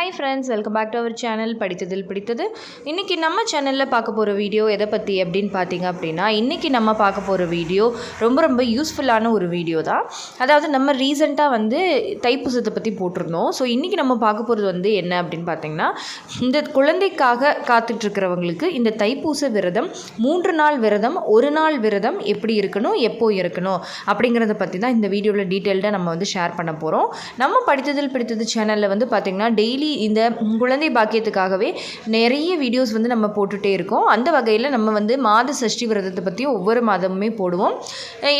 Hi friends welcome back to our channel படித்ததில் பிடித்தது. இன்றைக்கி நம்ம சேனலில் பார்க்க போகிற வீடியோ எதை பற்றி அப்படின்னு பார்த்தீங்க அப்படின்னா இன்றைக்கி நம்ம பார்க்க போகிற வீடியோ ரொம்ப ரொம்ப யூஸ்ஃபுல்லான ஒரு வீடியோ தான். அதாவது நம்ம ரீசெண்டாக வந்து தைப்பூசத்தை பற்றி போட்டிருந்தோம். ஸோ இன்றைக்கி நம்ம பார்க்க போகிறது வந்து என்ன அப்படின்னு பார்த்தீங்கன்னா இந்த குழந்தைக்காக காத்துட்ருக்கிறவங்களுக்கு இந்த தைப்பூச விரதம் மூன்று நாள் விரதம் ஒரு நாள் விரதம் எப்படி இருக்கணும் எப்போ இருக்கணும் அப்படிங்கிறத பற்றி தான் இந்த வீடியோவில் டீட்டெயில்டாக நம்ம வந்து ஷேர் பண்ண போகிறோம் நம்ம படித்ததில் பிடித்தது சேனலில் வந்து பார்த்திங்கன்னா டெய்லி இந்த குழந்தை பாக்கியத்துக்காகவே நிறைய வீடியோஸ் வந்து நம்ம போட்டுகிட்டே இருக்கோம். அந்த வகையில் நம்ம வந்து மாத சஷ்டி விரதத்தை பற்றியும் ஒவ்வொரு மாதமுமே போடுவோம்.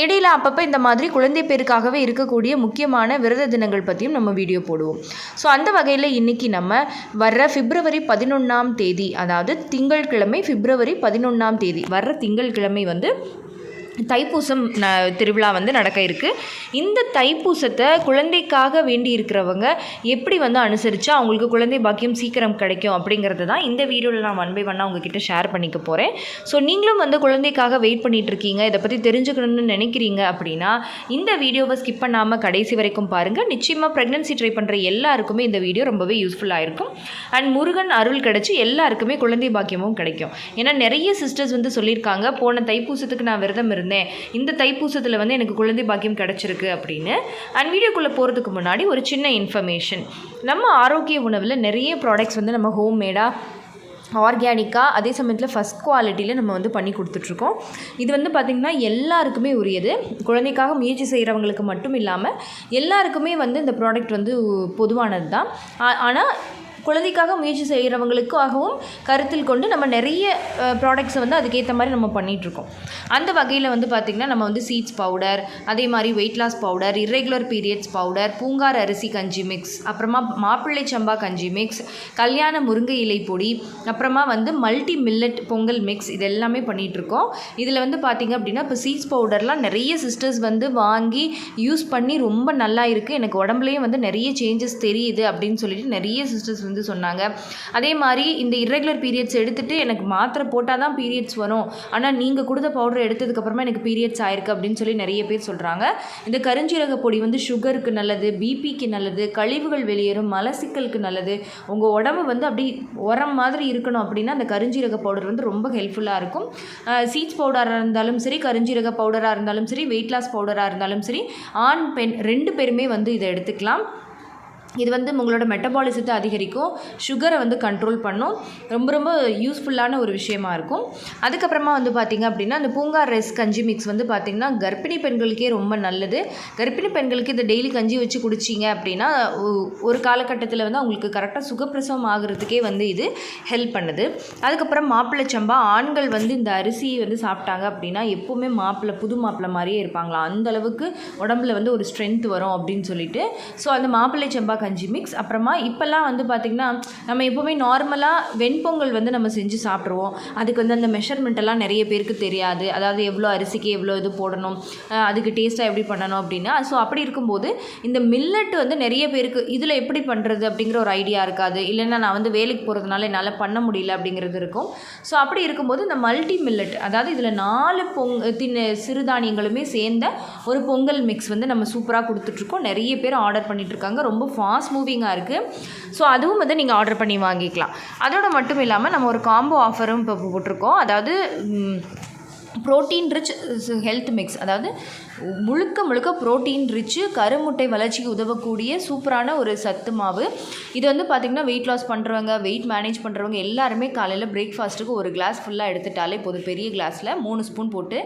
இடையில் அப்பப்போ இந்த மாதிரி குழந்தை பேருக்காகவே இருக்கக்கூடிய முக்கியமான விரத தினங்கள் பற்றியும் நம்ம வீடியோ போடுவோம். ஸோ அந்த வகையில் இன்றைக்கி நம்ம வர்ற பிப்ரவரி பதினொன்றாம் தேதி அதாவது திங்கள்கிழமை பிப்ரவரி பதினொன்றாம் தேதி வர்ற திங்கள்கிழமை வந்து தைப்பூசம் ந திருவிழா வந்து நடக்க இருக்குது இந்த தைப்பூசத்தை குழந்தைக்காக வேண்டி இருக்கிறவங்க எப்படி வந்து அனுசரித்து அவங்களுக்கு குழந்தை பாக்கியம் சீக்கிரம் கிடைக்கும் அப்படிங்கிறது தான் இந்த வீடியோவில் நான் ஒன் பை ஒன்னாக உங்ககிட்ட ஷேர் பண்ணிக்க போகிறேன் ஸோ நீங்களும் வந்து குழந்தைக்காக வெயிட் பண்ணிகிட்டு இருக்கீங்க இதை பற்றி தெரிஞ்சுக்கணும்னு நினைக்கிறீங்க அப்படின்னா இந்த வீடியோவை ஸ்கிப் பண்ணாமல் கடைசி வரைக்கும் பாருங்கள் நிச்சயமாக ப்ரெக்னன்சி ட்ரை பண்ணுற எல்லாருக்குமே இந்த வீடியோ ரொம்பவே யூஸ்ஃபுல்லாக இருக்கும். அண்ட் முருகன் அருள் கிடச்சி எல்லாருக்குமே குழந்தை பாக்கியமும் கிடைக்கும். ஏன்னா நிறைய சிஸ்டர்ஸ் வந்து சொல்லியிருக்காங்க போன தைப்பூசத்துக்கு நான் விரதம் இருந்தேன். இந்த தைப்பூசத்தில் வந்து எனக்கு குழந்தை பாக்கியம் கிடச்சிருக்கு அப்படின்னு. அண்ட் வீடியோக்குள்ளே போகிறதுக்கு முன்னாடி ஒரு சின்ன இன்ஃபர்மேஷன் நம்ம ஆரோக்கிய உணவில் நிறைய ப்ராடக்ட்ஸ் வந்து நம்ம ஹோம் மேடாக ஆர்கானிக்காக அதே சமயத்தில் ஃபஸ்ட் குவாலிட்டியில் நம்ம வந்து பண்ணி கொடுத்துட்ருக்கோம். இது வந்து பார்த்திங்கன்னா எல்லாருக்குமே உரியது. குழந்தைக்காக முயற்சி செய்கிறவங்களுக்கு மட்டும் இல்லாமல் எல்லாருக்குமே வந்து இந்த ப்ராடக்ட் வந்து பொதுவானது தான் ஆனால் குழந்தைக்காக முயற்சி செய்கிறவங்களுக்காகவும் கருத்தில் கொண்டு நம்ம நிறைய ப்ராடக்ட்ஸை வந்து அதுக்கேற்ற மாதிரி நம்ம பண்ணிகிட்ருக்கோம் அந்த வகையில் வந்து பார்த்திங்கன்னா நம்ம வந்து சீட்ஸ் பவுடர் அதே மாதிரி weight loss powder irregular periods powder Poongar அரிசி கஞ்சி மிக்ஸ் அப்புறமா மாப்பிள்ளை சம்பா கஞ்சி மிக்ஸ் கல்யாண முருங்கை இலை பொடி அப்புறமா வந்து மல்டி மில்லட் பொங்கல் மிக்ஸ் இது எல்லாமே பண்ணிகிட்ருக்கோம் இதில் வந்து பார்த்திங்க அப்படின்னா இப்போ சீட்ஸ் பவுடர்லாம் நிறைய சிஸ்டர்ஸ் வந்து வாங்கி யூஸ் பண்ணி ரொம்ப நல்லா இருக்குது எனக்கு உடம்புலையும் வந்து நிறைய சேஞ்சஸ் தெரியுது அப்படின்னு சொல்லிட்டு நிறைய சிஸ்டர்ஸ் வந்து சொன்னாங்க. அதே மாதிரி இந்த இர்ரெகுலர் பீரியட்ஸ் எடுத்துகிட்டு எனக்கு மாத்திரை போட்டால் தான் பீரியட்ஸ் வரும். ஆனால் நீங்கள் கொடுத்த பவுடர் எடுத்ததுக்கப்புறமா எனக்கு பீரியட்ஸ் ஆயிருக்கு அப்படின்னு சொல்லி நிறைய பேர் சொல்கிறாங்க இந்த கருஞ்சீரக பொடி வந்து சுகருக்கு நல்லது பிபிக்கு நல்லது கழிவுகள் வெளியேறும் மலசிக்கலுக்கு நல்லது. உங்கள் உடம்பு வந்து அப்படி உரம் மாதிரி இருக்கணும் அப்படின்னா அந்த கருஞ்சீரக பவுடர் வந்து ரொம்ப ஹெல்ப்ஃபுல்லாக இருக்கும். சீட்ஸ் பவுடராக இருந்தாலும் சரி கருஞ்சீரக பவுடராக இருந்தாலும் சரி வெயிட் லாஸ் பவுடராக இருந்தாலும் சரி ஆண் பெண் ரெண்டு பேருமே வந்து இதை எடுத்துக்கலாம். இது வந்து உங்களோட மெட்டபாலிசத்தை அதிகரிக்கும். சுகரை வந்து கண்ட்ரோல் பண்ணும். ரொம்ப ரொம்ப யூஸ்ஃபுல்லான ஒரு விஷயமா இருக்கும். அதுக்கப்புறமா வந்து பார்த்திங்க அப்படின்னா அந்த பூங்கா ரைஸ் கஞ்சி மிக்ஸ் வந்து பார்த்திங்கன்னா கர்ப்பிணி பெண்களுக்கே ரொம்ப நல்லது. கர்ப்பிணி பெண்களுக்கு இதை டெய்லி கஞ்சி வச்சு குடிச்சிங்க அப்படின்னா ஒரு காலகட்டத்தில் வந்து அவங்களுக்கு கரெக்டாக சுகப்பிரசவம் ஆகிறதுக்கே வந்து இது ஹெல்ப் பண்ணுது. அதுக்கப்புறம் மாப்பிள்ளை சம்பா ஆண்கள் வந்து இந்த அரிசி வந்து சாப்பிட்டாங்க அப்படின்னா எப்போவுமே மாப்பிள்ளை புது மாப்பிள்ளை மாதிரியே இருப்பாங்களா? அந்தளவுக்கு உடம்புல வந்து ஒரு ஸ்ட்ரென்த் வரும் அப்படின்னு சொல்லிட்டு. ஸோ அந்த மாப்பிள்ளை சம்பா கஞ்சி மிக்ஸ் அப்புறமா இப்போல்லாம் வந்து பார்த்திங்கன்னா நம்ம எப்போவுமே நார்மலாக வெண்பொங்கல் வந்து நம்ம செஞ்சு சாப்பிட்ருவோம் அதுக்கு வந்து அந்த மெஷர்மெண்ட்டெல்லாம் நிறைய பேருக்கு தெரியாது. அதாவது எவ்வளோ அரிசிக்கு எவ்வளோ இது போடணும் அதுக்கு டேஸ்ட்டாக எப்படி பண்ணணும் அப்படின்னா. ஸோ அப்படி இருக்கும்போது இந்த மில்லட் வந்து நிறைய பேருக்கு இதில் எப்படி பண்ணுறது அப்படிங்கிற ஒரு ஐடியா இருக்காது. இல்லைன்னா நான் வந்து வேலைக்கு போகிறதுனால என்னால் பண்ண முடியல அப்படிங்கிறது இருக்கும். ஸோ அப்படி இருக்கும்போது இந்த மல்டி மில்லட் அதாவது இதில் நாலு பொங் தின் சிறுதானியங்களுமே சேர்ந்த ஒரு பொங்கல் மிக்ஸ் வந்து நம்ம சூப்பராக கொடுத்துட்ருக்கோம் நிறைய பேர் ஆர்டர் பண்ணிகிட்ருக்காங்க ரொம்ப ஃபா ஃபாஸ்ட் மூவிங்காக இருக்குது ஸோ அதுவும் வந்து நீங்கள் ஆர்டர் பண்ணி வாங்கிக்கலாம். அதோட மட்டும் இல்லாமல் நம்ம ஒரு காம்போ ஆஃபரும் இப்போ போட்டிருக்கோம். அதாவது ப்ரோட்டீன் ரிச் ஹெல்த் மிக்ஸ் அதாவது முழுக்க முழுக்க ப்ரோட்டீன் ரிச்சு கருமுட்டை வளர்ச்சிக்கு உதவக்கூடிய சூப்பரான ஒரு சத்து மாவு. இது வந்து பார்த்திங்கன்னா வெயிட் லாஸ் பண்ணுறவங்க வெயிட் மேனேஜ் பண்ணுறவங்க எல்லாருமே காலையில் பிரேக்ஃபாஸ்ட்டுக்கு ஒரு கிளாஸ் ஃபுல்லாக எடுத்துட்டாலே போதும். பெரிய கிளாஸில் மூணு ஸ்பூன் போட்டு.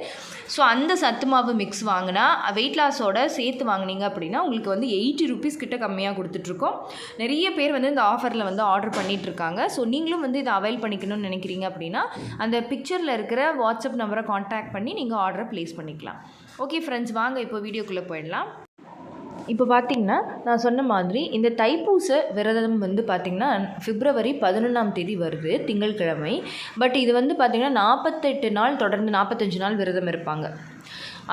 ஸோ அந்த சத்து மாவு மிக்ஸ் வாங்கினா வெயிட் லாஸோட சேர்த்து வாங்குனீங்க அப்படின்னா உங்களுக்கு வந்து எயிட்டி ருபீஸ் கிட்ட கம்மியாக கொடுத்துட்ருக்கோம். நிறைய பேர் வந்து இந்த ஆஃபரில் வந்து ஆர்டர் பண்ணிகிட்ருக்காங்க ஸோ நீங்களும் வந்து இதை அவைல் பண்ணிக்கணும்னு நினைக்கிறீங்க அப்படின்னா அந்த பிக்சரில் இருக்கிற வாட்ஸ்அப் நம்பரை காண்டாக்ட் பண்ணி நீங்கள் ஆர்டரை ப்ளேஸ் பண்ணிக்கலாம். ஓகே ஃப்ரெண்ட்ஸ் வாங்க இப்போ வீடியோக்குள்ளே போயிடலாம். இப்போ பார்த்தீங்கன்னா நான் சொன்ன மாதிரி இந்த தைப்பூச விரதம் வந்து பார்த்திங்கன்னா பிப்ரவரி பதினொன்றாம் தேதி வருது திங்கட்கிழமை பட் இது வந்து பார்த்திங்கன்னா நாற்பத்தெட்டு நாள் தொடர்ந்து நாற்பத்தஞ்சு நாள் விரதம் இருப்பாங்க.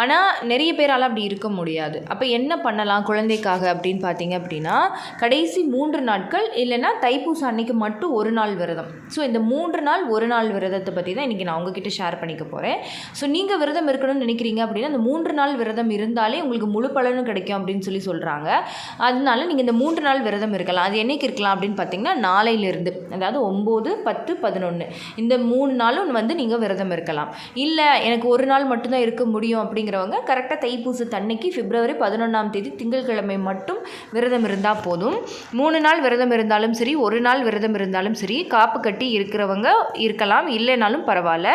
ஆனால் நிறைய பேரால் அப்படி இருக்க முடியாது. அப்போ என்ன பண்ணலாம் குழந்தைக்காக அப்படின்னு பார்த்தீங்க அப்படின்னா கடைசி மூன்று நாட்கள் இல்லைன்னா தைப்பூசம் அன்னைக்கு மட்டும் ஒரு நாள் விரதம். ஸோ இந்த மூன்று நாள் ஒரு நாள் விரதத்தை பற்றி தான் இன்றைக்கி நான் உங்ககிட்ட ஷேர் பண்ணிக்க போகிறேன் ஸோ நீங்கள் விரதம் இருக்கணும்னு நினைக்கிறீங்க அப்படின்னா அந்த மூன்று நாள் விரதம் இருந்தாலே உங்களுக்கு முழு பலனும் கிடைக்கும் அப்படின்னு சொல்லி சொல்கிறாங்க அதனால நீங்கள் இந்த மூன்று நாள் விரதம் இருக்கலாம். அது என்னைக்கு இருக்கலாம் அப்படின்னு பார்த்தீங்கன்னா நாளையிலிருந்து. அதாவது ஒம்பது பத்து பதினொன்று இந்த மூணு நாளும் வந்து நீங்கள் விரதம் இருக்கலாம். இல்லை எனக்கு ஒரு நாள் மட்டும்தான் இருக்க முடியும் அப்படி அப்படிங்கிறவங்க கரெக்டாக தைப்பூசத்தன்னைக்கு பிப்ரவரி பதினொன்றாம் தேதி திங்கட்கிழமை மட்டும் விரதம் இருந்தால் போதும். மூணு நாள் விரதம் இருந்தாலும் சரி ஒரு நாள் விரதம் இருந்தாலும் சரி காப்பு கட்டி இருக்கிறவங்க இருக்கலாம் இல்லைனாலும் பரவாயில்ல.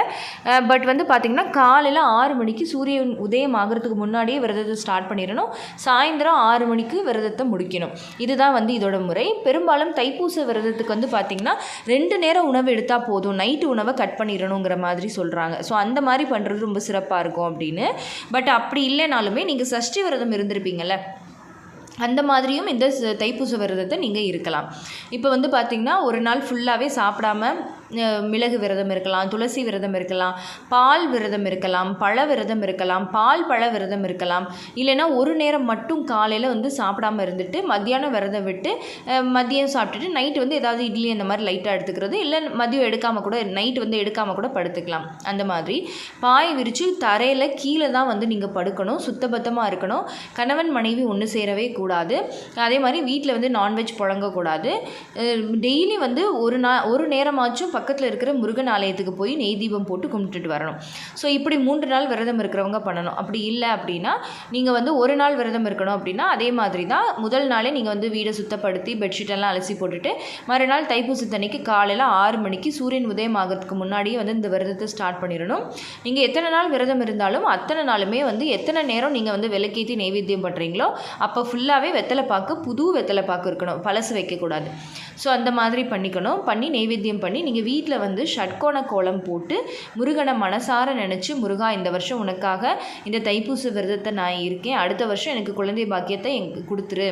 பட் வந்து பார்த்திங்கன்னா காலையில் ஆறு மணிக்கு சூரியன் உதயம் ஆகிறதுக்கு முன்னாடியே விரதத்தை ஸ்டார்ட் பண்ணிடணும். சாயந்தரம் ஆறு மணிக்கு விரதத்தை முடிக்கணும். இதுதான் வந்து இதோட முறை. பெரும்பாலும் தைப்பூச விரதத்துக்கு வந்து பார்த்திங்கன்னா ரெண்டு நேரம் உணவு எடுத்தால் போதும். நைட்டு உணவை கட் பண்ணிடணுங்கிற மாதிரி சொல்கிறாங்க ஸோ அந்த மாதிரி பண்ணுறது ரொம்ப சிறப்பாக இருக்கும் அப்படின்னு. பட் அப்படி இல்லைனாலுமே நீங்கள் சஷ்டி விரதம் இருந்திருப்பீங்கள்ல அந்த மாதிரியும் இந்த தைப்பூச விரதத்தை நீங்கள் இருக்கலாம். இப்போ வந்து பார்த்திங்கன்னா ஒரு நாள் ஃபுல்லாகவே சாப்பிடாம மிளகு விரதம் இருக்கலாம் துளசி விரதம் இருக்கலாம் பால் விரதம் இருக்கலாம் பழ விரதம் இருக்கலாம் பால் பழ விரதம் இருக்கலாம். இல்லைன்னா ஒரு நேரம் மட்டும் காலையில் வந்து சாப்பிடாம இருந்துட்டு மத்தியானம் விரதம் விட்டு மதியம் சாப்பிட்டுட்டு நைட்டு வந்து ஏதாவது இட்லி அந்த மாதிரி லைட்டாக எடுத்துக்கிறது இல்லை மதியம் எடுக்காமல் கூட நைட் வந்து எடுக்காமல் கூட படுத்துக்கலாம். அந்த மாதிரி. பாய் விரித்து தரையில் கீழே தான் வந்து நீங்கள் படுக்கணும் சுத்தபத்தமாக இருக்கணும். கணவன் மனைவி ஒன்று சேரவே கூடாது. அதே மாதிரி வீட்டில் வந்து நான்வெஜ் புழங்கக்கூடாது. டெய்லி வந்து ஒரு நா ஒரு நேரமாச்சும் பக்கத்தில் இருக்கிற முருகன் ஆலயத்துக்கு போய் நெய் தீபம் போட்டு கும்பிட்டுட்டு வரணும். ஸோ இப்படி மூன்று நாள் விரதம் இருக்கிறவங்க பண்ணணும். அப்படி இல்லை அப்படின்னா நீங்கள் வந்து ஒரு நாள் விரதம் இருக்கணும் அப்படின்னா அதே மாதிரி தான் முதல் நாளே நீங்கள் வந்து வீடை சுத்தப்படுத்தி பெட்ஷீட்டெல்லாம் அலசி போட்டுட்டு மறுநாள் தைப்பூசத்தன்னைக்கு காலையில் ஆறு மணிக்கு சூரியன் உதயம் ஆகிறதுக்கு முன்னாடியே வந்து இந்த விரதத்தை ஸ்டார்ட் பண்ணிடணும். நீங்கள் எத்தனை நாள் விரதம் இருந்தாலும் அத்தனை நாளுமே வந்து எத்தனை நேரம் நீங்கள் வந்து விளக்கேற்றி நைவேத்தியம் பண்ணுறீங்களோ அப்போ ஃபுல்லாகவே வெத்தலை பாக்கு புது வெத்தலை பாக்கு இருக்கணும். பழசு வைக்கக்கூடாது. ஸோ அந்த மாதிரி பண்ணிக்கணும். பண்ணி நைவேத்தியம் பண்ணி நீங்கள் வீட்டில் வந்து ஷட்கோண கோலம் போட்டு முருகனை மனசார நினச்சி முருகா இந்த வருஷம் உனக்காக இந்த தைப்பூச விரதத்தை நான் இருக்கேன். அடுத்த வருஷம் எனக்கு குழந்தை பாக்கியத்தை எங் கொடுத்துரு.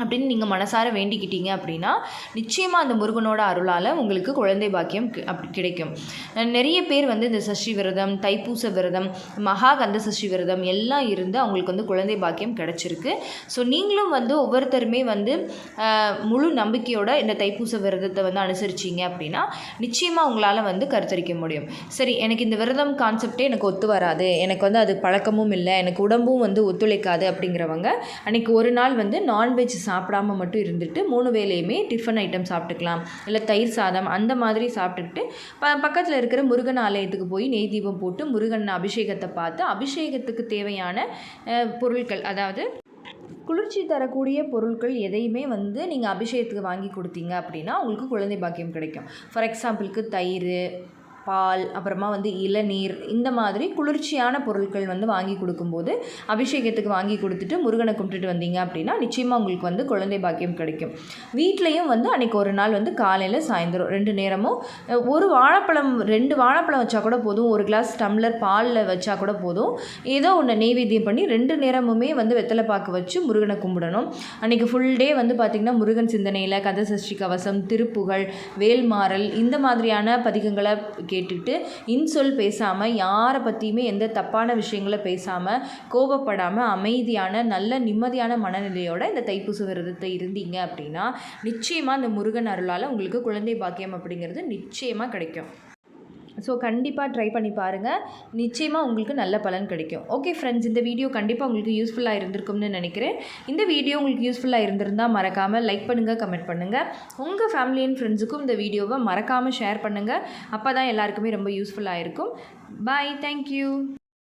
அப்படின்னு நீங்கள் மனசார வேண்டிக்கிட்டீங்க அப்படின்னா நிச்சயமாக அந்த முருகனோட அருளால் உங்களுக்கு குழந்தை பாக்கியம் அப்படி கிடைக்கும். நிறைய பேர் வந்து இந்த சஷ்டி விரதம் தைப்பூச விரதம் மகா கந்த சஷ்டி விரதம் எல்லாம் இருந்து அவங்களுக்கு வந்து குழந்தை பாக்கியம் கிடச்சிருக்கு. ஸோ நீங்களும் வந்து ஒவ்வொருத்தருமே வந்து முழு நம்பிக்கையோட இந்த தைப்பூச விரதத்தை வந்து அனுசரிச்சீங்க அப்படின்னா நிச்சயமாக உங்களால் வந்து கருத்தரிக்க முடியும். சரி எனக்கு இந்த விரதம் கான்செப்டே எனக்கு ஒத்து வராது. எனக்கு வந்து அது பழக்கமும் இல்லை. எனக்கு உடம்பும் வந்து ஒத்துழைக்காது அப்படிங்கிறவங்க அன்றைக்கி ஒரு நாள் வந்து நான்வெஜ் சாப்பிடாம மட்டும் இருந்துட்டு மூணு வேலையுமே டிஃபன் ஐட்டம் சாப்பிட்டுக்கலாம். இல்லை தயிர் சாதம் அந்த மாதிரி சாப்பிட்டுட்டு ப பக்கத்தில் இருக்கிற முருகன் ஆலயத்துக்கு போய் நெய் தீபம் போட்டு முருகன் அபிஷேகத்தை பார்த்து அபிஷேகத்துக்கு தேவையான பொருட்கள் அதாவது குளிர்ச்சி தரக்கூடிய பொருட்கள் எதையுமே வந்து நீங்கள் அபிஷேகத்துக்கு வாங்கி கொடுத்தீங்க அப்படின்னா உங்களுக்கு குழந்தை பாக்கியம் கிடைக்கும். ஃபார் எக்ஸாம்பிளுக்கு தயிர் பால் அப்புறமா வந்து இளநீர் இந்த மாதிரி குளிர்ச்சியான பொருட்கள் வந்து வாங்கி கொடுக்கும்போது அபிஷேகத்துக்கு வாங்கி கொடுத்துட்டு முருகனை கும்பிட்டுட்டு வந்தீங்க அப்படின்னா நிச்சயமாக உங்களுக்கு வந்து குழந்தை பாக்கியம் கிடைக்கும். வீட்லேயும் வந்து அன்றைக்கி ஒரு நாள் வந்து காலையில் சாயந்தரம் ரெண்டு நேரமும் ஒரு வாழைப்பழம் ரெண்டு வாழைப்பழம் வச்சா கூட போதும் ஒரு கிளாஸ் டம்ளர் பாலில் வச்சா கூட போதும். ஏதோ ஒன்று நெய்வேத்தியம் பண்ணி ரெண்டு நேரமுமே வந்து வெத்தலை பாக்கு வச்சு முருகனை கும்பிடணும். அன்றைக்கி ஃபுல் டே வந்து பார்த்திங்கன்னா முருகன் சிந்தனையில் கதை சஷ்டி கவசம் திருப்புகழ் வேல்மாறல் இந்த மாதிரியான பதிகங்களை கேட்டுட்டு இன்சொல் பேசாமல் யாரை பற்றியுமே எந்த தப்பான விஷயங்களை பேசாமல் கோபப்படாமல் அமைதியான நல்ல நிம்மதியான மனநிலையோட இந்த தைப்பூச விரதத்தை இருந்தீங்க அப்படின்னா நிச்சயமாக இந்த முருகன் அருளால் உங்களுக்கு குழந்தை பாக்கியம் அப்படிங்கிறது நிச்சயமாக கிடைக்கும். ஸோ கண்டிப்பாக ட்ரை பண்ணி பாருங்கள் நிச்சயமாக உங்களுக்கு நல்ல பலன் கிடைக்கும். ஓகே ஃப்ரெண்ட்ஸ் இந்த வீடியோ கண்டிப்பாக உங்களுக்கு யூஸ்ஃபுல்லாக இருந்திருக்கும்னு நினைக்கிறேன். இந்த வீடியோ உங்களுக்கு யூஸ்ஃபுல்லாக இருந்திருந்தால் மறக்காமல் லைக் பண்ணுங்கள் கமெண்ட் பண்ணுங்கள் உங்கள் ஃபேமிலி அண்ட் ஃப்ரெண்ட்ஸுக்கும் இந்த வீடியோவை மறக்காமல் ஷேர் பண்ணுங்கள் அப்போ தான் எல்லாருக்குமே ரொம்ப யூஸ்ஃபுல்லாக இருக்கும். Bye thank you